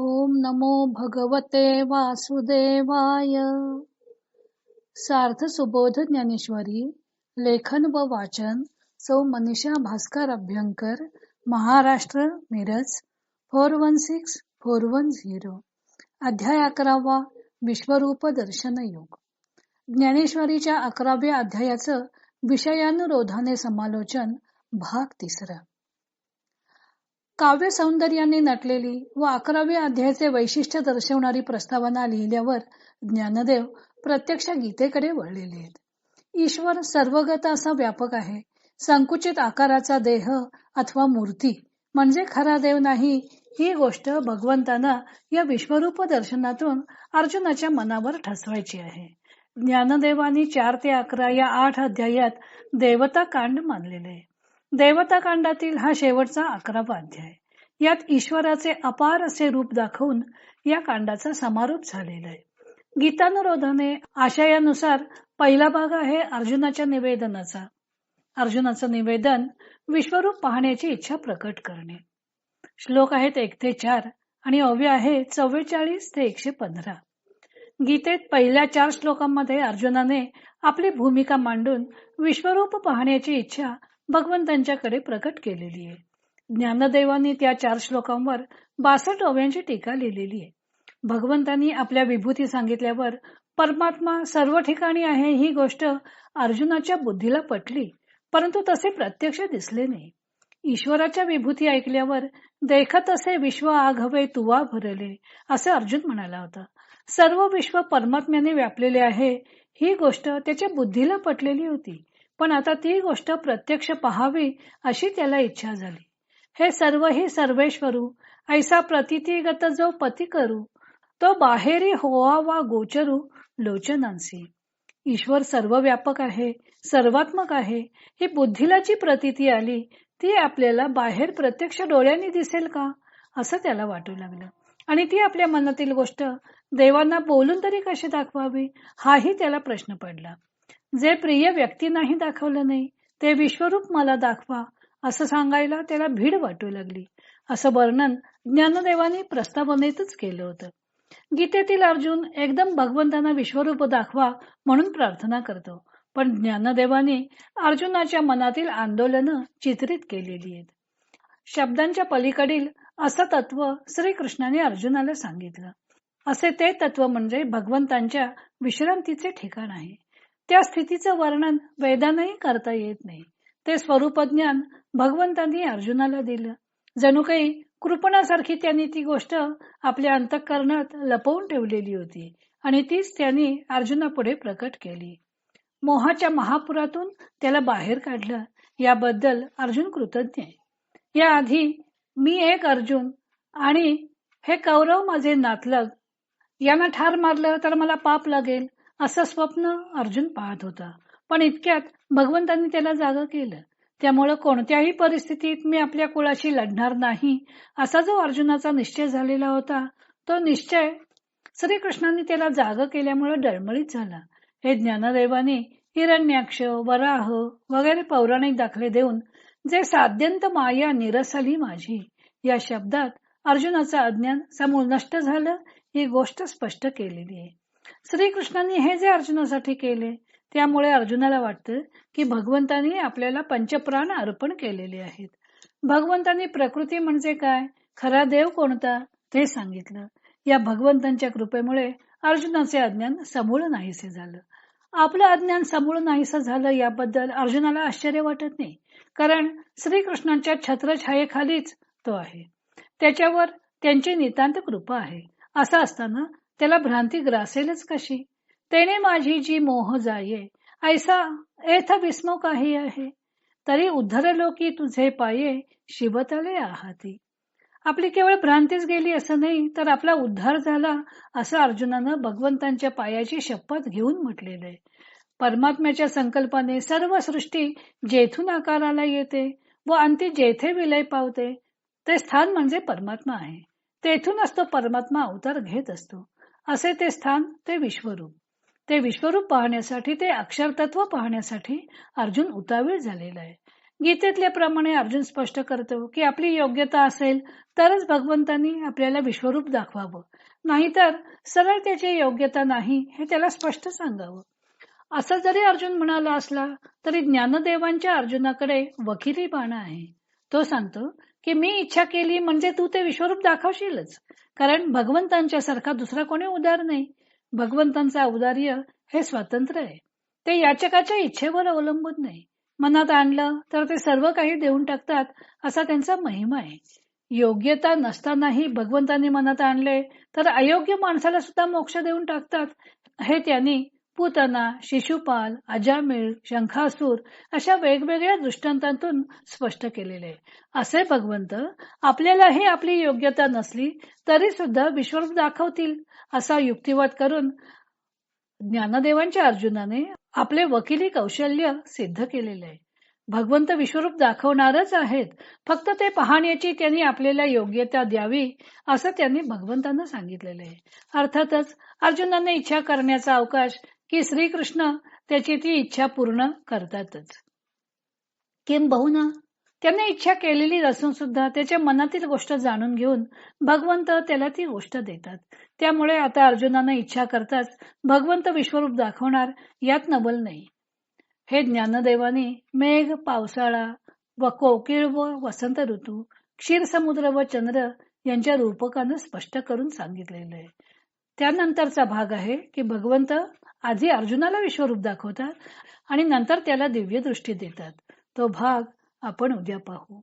ओम नमो भगवते वासुदेवाय. सार्थ सुबोध ज्ञानेश्वरी लेखन व वाचन सौ Manisha Bhaskar Abhyankar Maharashtra Miraj four one six four one zero. अध्याय अकरावा विश्वरूप दर्शन योग. ज्ञानेश्वरीच्या अकराव्या अध्यायाचं विषयानुरोधाने समालोचन भाग तिसरा. काव्य सौंदर्याने नटलेली व अकराव्या अध्यायाचे वैशिष्ट्य दर्शवणारी प्रस्तावना लिहिल्यावर ज्ञानदेव प्रत्यक्ष गीतेकडे वळलेले आहेत. ईश्वर सर्वगत असा व्यापक आहे. संकुचित आकाराचा देह अथवा मूर्ती म्हणजे खरा देव नाही ही गोष्ट भगवंतांना या विश्वरूप दर्शनातून अर्जुनाच्या मनावर ठसवायची आहे. ज्ञानदेवानी चार ते अकरा या आठ अध्यायात देवता कांड मानलेले देवताकांडातील हा शेवटचा अकरावा अध्याय. यात ईश्वराचे अपार असे रूप दाखवून या कांडाचा समारोप झालेला आहे. गीतानुरोधाने आशयानुसार पहिला भाग आहे अर्जुनाच्या निवेदनाचा. अर्जुनाचं निवेदन विश्वरूप पाहण्याची इच्छा प्रकट करणे. श्लोक आहेत एक ते चार आणि अव्य आहे चव्वेचाळीस ते एकशे पंधरा. गीतेत पहिल्या चार श्लोकांमध्ये अर्जुनाने आपली भूमिका मांडून विश्वरूप पाहण्याची इच्छा भगवंतांच्याकडे प्रकट केलेली आहे. ज्ञानदेवानी त्या चार श्लोकांवर बासष्ट ओव्यांची टीका लिहिलेली आहे. भगवंतांनी आपल्या विभूती सांगितल्यावर परमात्मा सर्व ठिकाणी आहे ही गोष्ट अर्जुनाच्या बुद्धीला पटली परंतु तसे प्रत्यक्ष दिसले नाही. ईश्वराच्या विभूती ऐकल्यावर देखत असे विश्व आघवे तुवा भरले असे अर्जुन म्हणाला होता. सर्व विश्व परमात्म्याने व्यापलेले आहे ही गोष्ट त्याच्या बुद्धीला पटलेली होती. पण आता ती गोष्ट प्रत्यक्ष पहावी अशी त्याला इच्छा झाली. हे सर्व ही सर्वेश्वरू ऐसा प्रतितीगत जो पती करू तो बाहेरी होवा वा गोचरू लोचनांसी. ईश्वर सर्व व्यापक आहे सर्वात्मक आहे ही बुद्धीला जी प्रतीती आली ती आपल्याला बाहेर प्रत्यक्ष डोळ्यांनी दिसेल का? असं त्याला वाटू लागलं. आणि ती आपल्या मनातील गोष्ट देवांना बोलून तरी कशी दाखवावी? हाही त्याला प्रश्न पडला. जे प्रिय व्यक्तींनाही दाखवलं नाही ते विश्वरूप मला दाखवा असं सांगायला त्याला भीड वाटू लागली. असं वर्णन ज्ञानदेवानी प्रस्तावनेतच केलं होतं. गीतेतील अर्जुन एकदम भगवंतांना विश्वरूप दाखवा म्हणून प्रार्थना करतो. पण ज्ञानदेवाने अर्जुनाच्या मनातील आंदोलन चित्रित केलेली आहेत. शब्दांच्या पलीकडील असं तत्व श्रीकृष्णाने अर्जुनाला सांगितलं. असे ते तत्व म्हणजे भगवंतांच्या विश्रांतीचे ठिकाण आहे. त्या स्थितीचं वर्णन वेदांनाही करता येत नाही. ते स्वरूप ज्ञान भगवंतांनी अर्जुनाला दिलं. जणू काही कृपणासारखी त्यांनी ती गोष्ट आपल्या अंतःकरणात लपवून ठेवलेली होती आणि तीच त्यांनी अर्जुनापुढे प्रकट केली. मोहाच्या महापुरातून त्याला बाहेर काढलं. याबद्दल अर्जुन कृतज्ञ आहे. याआधी मी एक अर्जुन आणि हे कौरव माझे नातलग. यांना ठार मारलं तर मला पाप लागेल. असं स्वप्न अर्जुन पाहत होता. पण इतक्यात भगवंतांनी त्याला जाग केलं. त्यामुळं कोणत्याही परिस्थितीत मी आपल्या कुळाशी लढणार नाही असा जो अर्जुनाचा निश्चय झालेला होता तो निश्चय श्रीकृष्णांनी त्याला जाग केल्यामुळे डळमळीत झाला. हे ज्ञानदेवाने हिरण्याक्ष वराह वगैरे पौराणिक दाखले देऊन जे साध्यंत माया निरसली माझी या शब्दात अर्जुनाचं अज्ञान समूळ नष्ट झालं ही गोष्ट स्पष्ट केलेली आहे. श्रीकृष्णांनी हे जे अर्जुनासाठी केले त्यामुळे अर्जुनाला वाटतं की भगवंतांनी आपल्याला पंचप्राण अर्पण केलेले आहेत. भगवंतांनी प्रकृती म्हणजे काय? खरा देव कोणता? ते सांगितलं. या भगवंतांच्या कृपेमुळे अर्जुनाचे अज्ञान समूळ नाहीसे झालं. आपलं अज्ञान समूळ नाहीसं झालं याबद्दल अर्जुनाला आश्चर्य वाटत नाही कारण श्रीकृष्णांच्या छत्रछायेखालीच तो आहे. त्याच्यावर त्यांची नितांत कृपा आहे. असं असताना त्याला भ्रांती ग्रासेलच कशी? तेने माझी जी मोह जाये ऐसा एथ विस्मो काही आहे. तरी उद्धरलो की तुझे पाये शिवतले आहाती. आपली केवळ भ्रांतीच गेली असं नाही तर आपला उद्धार झाला असं अर्जुनानं भगवंतांच्या पायाची शपथ घेऊन म्हटलेलं आहे. परमात्म्याच्या संकल्पाने सर्व सृष्टी जेथून आकाराला येते व अंती जेथे विलय पावते ते स्थान म्हणजे परमात्मा आहे. तेथूनच तो परमात्मा अवतार घेत असतो. असे ते स्थान ते विश्वरूप. ते विश्वरूप पाहण्यासाठी ते अक्षरतत्व पाहण्यासाठी अर्जुन उतावीळ झालेला आहे. गीतेतल्या प्रमाणे अर्जुन स्पष्ट करतो की आपली योग्यता असेल तरच भगवंतांनी आपल्याला विश्वरूप दाखवावं. नाहीतर सरळ त्याची योग्यता नाही हे त्याला स्पष्ट सांगावं. असं जरी अर्जुन म्हणाला असला तरी ज्ञानदेवांच्या अर्जुनाकडे वकिली बाण आहे. तो सांगतो की मी इच्छा केली म्हणजे तू ते विश्वरूप दाखवशीलच. कारण भगवंतांच्या सारखा दुसरा कोणी उदार नाही. भगवंतांचा औदार्य हे स्वातंत्र्य आहे. ते याचकाच्या इच्छेवर अवलंबून नाही. मनात आणलं तर ते सर्व काही देऊन टाकतात असा त्यांचा महिमा आहे. योग्यता नसतानाही भगवंतांनी मनात आणले तर अयोग्य माणसाला सुद्धा मोक्ष देऊन टाकतात हे त्यांनी पुतना शिशुपाल अजामिळ शंखासूर अशा वेगवेगळ्या दृष्टांतातून स्पष्ट केलेले असे भगवंत आपल्यालाही आपली योग्यता नसली तरी सुद्धा विश्वरूप दाखवतील असा युक्तिवाद करून ज्ञानदेवांच्या अर्जुनाने आपले वकिली कौशल्य सिद्ध केलेले आहे. भगवंत विश्वरूप दाखवणारच आहेत. फक्त ते पाहण्याची त्यांनी आपल्याला योग्यता द्यावी असं त्यांनी भगवंतांना सांगितलेलं आहे. अर्थातच अर्जुनाने इच्छा करण्याचा अवकाश की श्रीकृष्ण त्याची ती इच्छा पूर्ण करतातच. किंबहुना त्याने इच्छा केलेली असून सुद्धा त्याच्या मनातील गोष्ट जाणून घेऊन भगवंत त्याला ती गोष्ट देतात. त्यामुळे आता अर्जुनानं इच्छा करताच भगवंत विश्वरूप दाखवणार यात नबल नाही. हे ज्ञानदेवाने मेघ पावसाळा व कोकिळ व वसंत ऋतू क्षीरसमुद्र व चंद्र यांच्या रूपकानं स्पष्ट करून सांगितलेलं आहे. त्यानंतरचा भाग आहे की भगवंत आधी अर्जुनाला विश्वरूप दाखवतात आणि नंतर त्याला दिव्य दृष्टी देतात. तो भाग आपण उद्या पाहू.